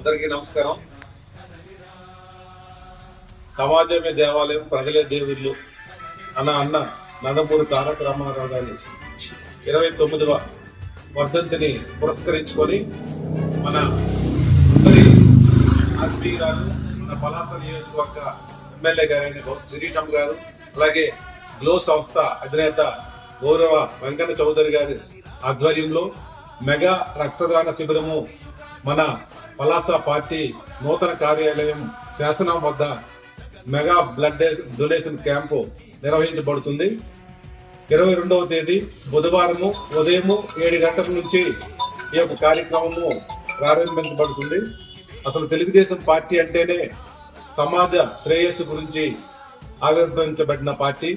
అందరికీ నమస్కారం. సమాజమే దేవాలయం ప్రజలే దేవుళ్ళు అన్న అన్న నందమూరి తారక రామారావు గారి ఇరవై తొమ్మిదవ వర్ధంతిని పురస్కరించుకొని మన అందరి ఆత్మీయురాలు మన పలాస నియోజకవర్గ ఎమ్మెల్యే గారైన శిరీషమ్ గారు అలాగే గ్లో సంస్థ అధినేత గౌరవ వెంకన్న చౌదరి గారి ఆధ్వర్యంలో మెగా రక్తదాన శిబిరము మన పలాస పార్టీ నూతన కార్యాలయం శాసనం వద్ద మెగా బ్లడ్ డొనేషన్ క్యాంపు నిర్వహించబడుతుంది. ఇరవై రెండవ తేదీ బుధవారము ఉదయము ఏడు గంటల నుంచి ఈ యొక్క కార్యక్రమము ప్రారంభించబడుతుంది. అసలు తెలుగుదేశం పార్టీ అంటేనే సమాజ శ్రేయస్సు గురించి ఆవిర్భవించబడిన పార్టీ.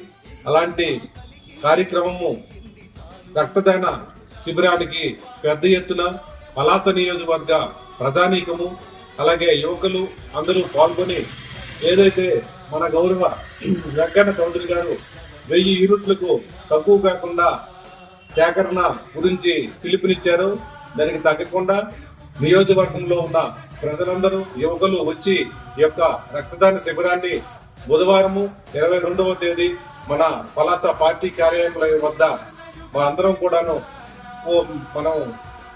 అలాంటి కార్యక్రమము రక్తదాన శిబిరానికి పెద్ద ఎత్తున పలాస నియోజకవర్గ ప్రధానికము అలాగే యువకులు అందరూ పాల్గొని ఏదైతే మన గౌరవ వెంకన్న చౌదరి గారు వెయ్యి యూనిట్లకు తక్కువ కాకుండా సేకరణ గురించి పిలుపునిచ్చారు దానికి తగ్గకుండా నియోజకవర్గంలో ఉన్న ప్రజలందరూ యువకులు వచ్చి ఈ యొక్క రక్తదాన శిబిరాన్ని బుధవారము ఇరవై రెండవ తేదీ మన పలాస పార్టీ కార్యాలయం వద్ద మా అందరం కూడాను మనం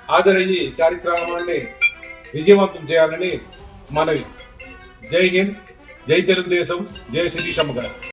హాజరయ్యి కార్యక్రమాన్ని విజయవంతం చేయాలని మనవి. జై హింద్ జై తెలుగుదేశం జై శిరీషమ్మ గారు